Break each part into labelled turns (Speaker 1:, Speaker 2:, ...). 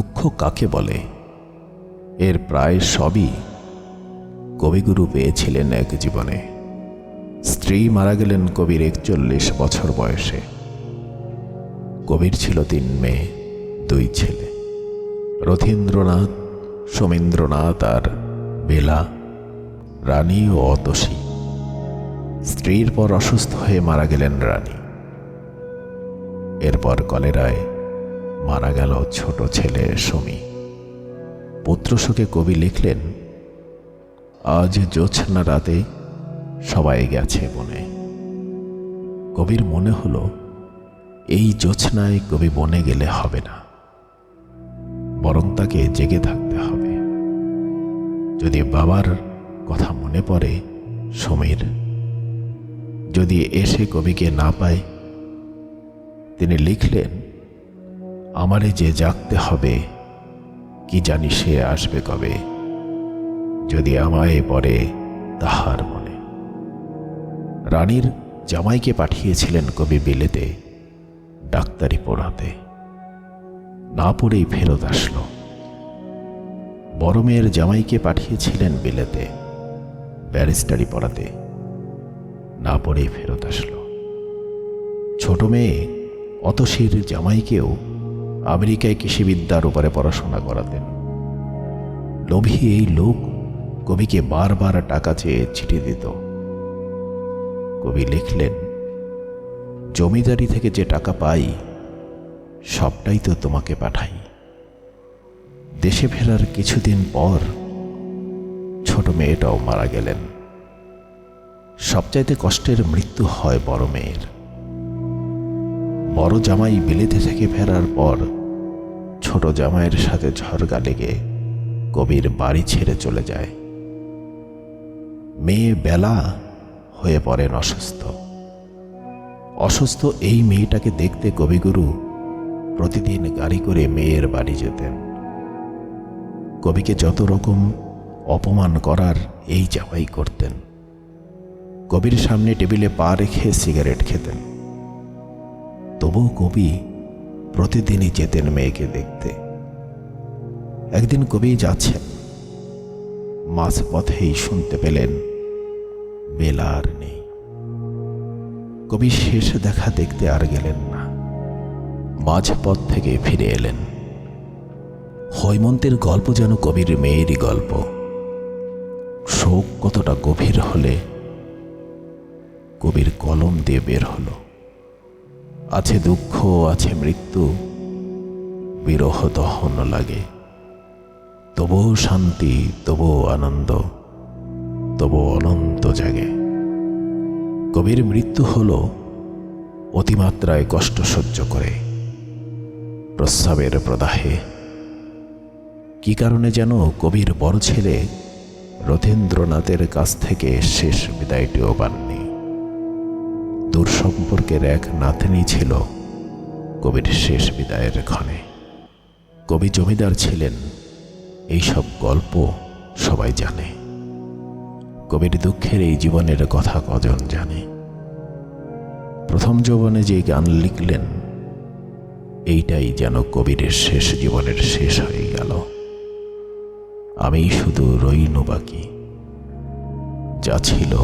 Speaker 1: দুঃখ কাকে বলে? এর প্রায় সবই কবিগুরু পেয়েছিলেন এক জীবনে। স্ত্রী মারা গেলেন কবির একচল্লিশ বছর বয়সে। কবির ছিল তিন মেয়ে, দুই ছেলে। রথীন্দ্রনাথ, সোমেন্দ্রনাথ আর বেলা, রানী ও অতসী। স্ত্রীর পর অসুস্থ হয়ে মারা গেলেন রানী। এরপর কলেরায় মারা গেল ছোট ছেলে সমী। পুত্রশোকে কবি লিখলেন, আজ জ্যোৎস্না রাতে সবাই গেছে বনে। কবির মনে হলো, এই জ্যোৎস্নায় কবি বনে গেলে হবে না। বরং তাকে জেগে থাকতে হবে। যদি বাবার কথা মনে পড়ে সমীর, যদি এসে কবিকে না পায়, তিনি লিখলেন আমারে যে জাগতে হবে, কি জানি সে আসবে কবে? যদি আমায় পড়ে তাহার মনে। রানীর জামাইকে পাঠিয়েছিলেন কবি বিলেতে, ডাক্তারি পড়াতে। না পড়েই ফেরত আসলো। বড় মেয়ের জামাইকে পাঠিয়েছিলেন বিলেতে, ব্যারিস্টারি পড়াতে। না পড়েই ফেরত আসলো। ছোট মেয়ে অতসীর জামাইকেও আমেরিকায় কৃষিবিদ্যার উপরে পড়াশোনা করাতেন। লোভী এই লোক কবিকে বারবার টাকা চেয়ে চিঠি দিত। কবি লিখলেন, জমিদারি থেকে যে টাকা পাই, সবটাই তো তোমাকে পাঠাই। দেশে ফেরার কিছুদিন পর ছোট মেয়েটাও মারা গেলেন। সবচাইতে কষ্টের মৃত্যু হয় বড় মেয়ের। বড় জামাই বিলেতে থেকে ফেরার পর ছোট জামাইয়ের সাথে ঝরগা লেগে কবির বাড়ি ছেড়ে চলে যায়। মেয়ে বেলা হয়ে পড়েন অসুস্থ। অসুস্থ এই মেয়েটাকে দেখতে কবিগুরু প্রতিদিন গাড়ি করে মেয়ের বাড়ি যেতেন। কবিকে যত রকম অপমান করার এই জামাই করতেন। কবির সামনে টেবিলে পা রেখে সিগারেট খেতেন। তবুও কবি প্রতিদিনই যেতেন মেয়েকে দেখতে। একদিন কবি যাচ্ছেন। মাঝ পথেই শুনতে পেলেন বেলা আর নেই। কবি শেষ দেখা দেখতে আর গেলেন না। মাঝ পথ থেকে ফিরে এলেন। হৈমন্তের গল্প যেন কবির মেয়েরই গল্প। শোক কতটা গভীর হলে কবির কলম দিয়ে বের হলো। আছে দুঃখ, আছে মৃত্যু। বিরহ দহন লাগে। তবুও শান্তি, তবুও আনন্দ তবু অনন্ত জাগে। কবির মৃত্যু হল অতিমাত্রায় কষ্ট সহ্য করে। প্রস্রাবের প্রদাহে। কি কারণে যেন কবির বড় ছেলে রথীন্দ্রনাথের কাছ থেকে শেষ বিদায়টিও পাননি। দূর সম্পর্কের এক নাতনি ছিল কবির শেষ বিদায়ের ক্ষণে। কবি জমিদার ছিলেন, এইসব গল্প সবাই জানে। কবির দুঃখের এই জীবনের কথা কজন জানে? প্রথম যৌবনে যে গান লিখলেন, এইটাই যেন কবির শেষ জীবনের শেষ হয়ে গেল। আমি শুধু রইনু বাকি। যা ছিল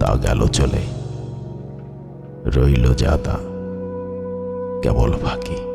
Speaker 1: তা গেল চলে। রইল যা তা কেবল ফাঁকি